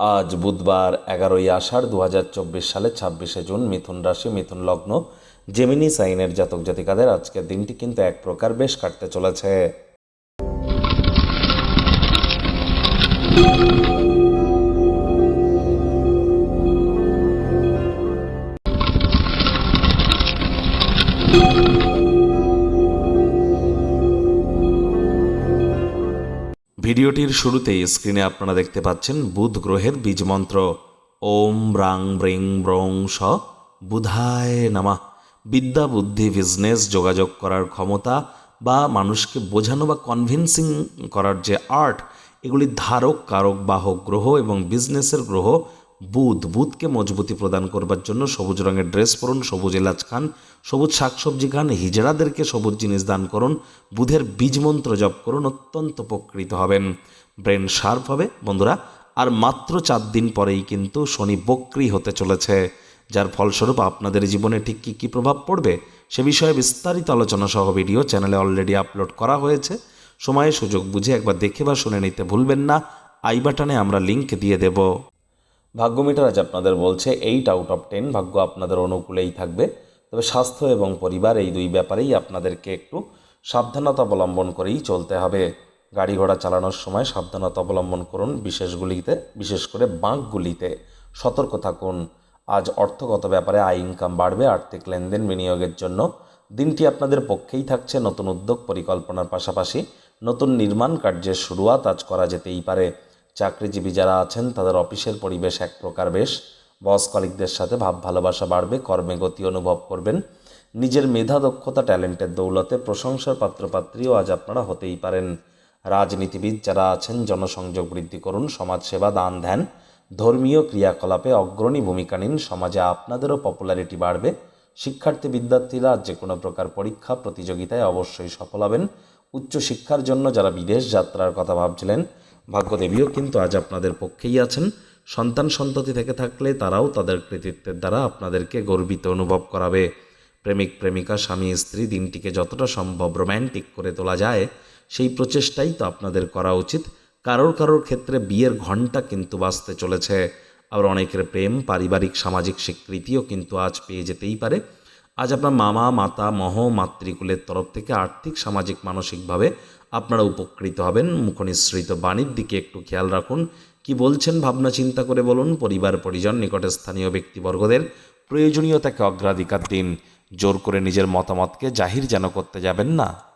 আজ বুধবার এগারোই আষাঢ় দু হাজার চব্বিশ সালে ছাব্বিশে জুন মিথুন রাশি, মিথুন লগ্ন জেমিনি সাইনের জাতক জাতিকাদের আজকের দিনটি কিন্তু এক প্রকার বেশ কাটতে চলেছে। ভিডিওটির শুরুতে স্ক্রিনে আপনারা দেখতে পাচ্ছেন বুধ গ্রহের বীজমন্ত্র। ওম ব্রাং ব্রিং ব্রং স বুধায় নামা। বিদ্যা বুদ্ধি বিজনেস যোগাযোগ করার ক্ষমতা বা মানুষকে বোঝানো বা কনভিন্সিং করার যে আর্ট এগুলি ধারক, কারক, বাহক গ্রহ এবং বিজনেসের গ্রহ বুধ, বুধকে মজবুতি প্রদান করবার জন্য সবুজ রঙের ড্রেস পরুন, সবুজ এলাচ খান, সবুজ শাকসবজি খান, হিজড়াদেরকে সবুজ জিনিস দান করুন, বুধের বীজ মন্ত্র জপ করুন, অত্যন্ত উপকৃত হবেন। ব্রেন শার্প হবে, বন্ধুরা, আর মাত্র চার দিন পরেই কিন্তু শনি বক্রি হতে চলেছে, যার ফলস্বরূপ আপনাদের জীবনে ঠিক কী কী প্রভাব পড়বে সে বিষয়ে বিস্তারিত আলোচনা সহ ভিডিও চ্যানেলে অলরেডি আপলোড করা হয়েছে। সময়ে সুযোগ বুঝে একবার দেখে বা শুনে নিতে ভুলবেন না, আই বাটনে আমরা লিংক দিয়ে দেব। ভাগ্য মিটার আজ আপনাদের বলছে এইট আউট অফ টেন ভাগ্য আপনাদের অনুকূলেই থাকবে। তবে স্বাস্থ্য এবং পরিবার এই দুই ব্যাপারেই আপনাদেরকে একটু সাবধানতা অবলম্বন করেই চলতে হবে। গাড়ি ঘোড়া চালানোর সময় সাবধানতা অবলম্বন করুন বিশেষগুলিতে, বিশেষ করে বাঁকগুলিতে। সতর্ক থাকুন। আজ অর্থগত ব্যাপারে আয় ইনকাম বাড়বে, আর্থিক লেনদেন বিনিয়োগের জন্য। দিনটি আপনাদের পক্ষেই থাকছে নতুন উদ্যোগ পরিকল্পনার পাশাপাশি। নতুন নির্মাণ কার্যের শুরুয়াত আজ করা যেতেই পারে। চাকরিজীবী যারা আছেন, তাদের অফিসের পরিবেশ এক প্রকার বেশ। বস কলিকদের সাথে ভাব ভালোবাসা বাড়বে, কর্মে গতি অনুভব করবেন। নিজের মেধা, দক্ষতা, ট্যালেন্টের দৌলতে প্রশংসার পাত্রপাত্রীও আজ আপনারা হতেই পারেন। রাজনীতিবিদ যারা আছেন, জনসংযোগ বৃদ্ধি করুন, সমাজসেবা দান ধ্যান ধর্মীয় ক্রিয়াকলাপে অগ্রণী ভূমিকা নিন, সমাজে আপনাদেরও পপুলারিটি বাড়বে। শিক্ষার্থী বিদ্যার্থীরা যে কোনো প্রকার পরীক্ষা, প্রতিযোগিতায় অবশ্যই সফল হবেন। উচ্চশিক্ষার জন্য যারা বিদেশ যাত্রার কথা ভাবছিলেন ভাগ্যদেবীও কিন্তু আজ আপনাদের পক্ষেই আছেন। সন্তান সন্ততি থেকে থাকলে তারাও তাদের কৃতিত্বের দ্বারা আপনাদেরকে গর্বিত অনুভব করাবে। প্রেমিক, প্রেমিকা, স্বামী, স্ত্রী, দিনটিকে যতটা সম্ভব রোম্যান্টিক করে তোলা যায়, সেই প্রচেষ্টাই তো আপনাদের করা উচিত। কারোর কারোর ক্ষেত্রে বিয়ের ঘণ্টা কিন্তু বাঁচতে চলেছে। আবার অনেকের প্রেম, পারিবারিক, সামাজিক স্বীকৃতিও কিন্তু আজ পেয়ে যেতেই পারে। আজ আপনার মামা, মাতা, মহ, মাতৃকুলের তরফ থেকে আর্থিক, সামাজিক, মানসিকভাবে আপনারা উপকৃত হবেন। মুখনিসৃত বাণীর দিকে একটু খেয়াল রাখুন। কি বলছেন ভাবনা চিন্তা করে বলুন। পরিবার, পরিজন, নিকটে স্থানীয় ব্যক্তিবর্গদের প্রয়োজনীয়তাকে অগ্রাধিকার দিন। জোর করে নিজের মতামতকে জাহির যেন করতে যাবেন না।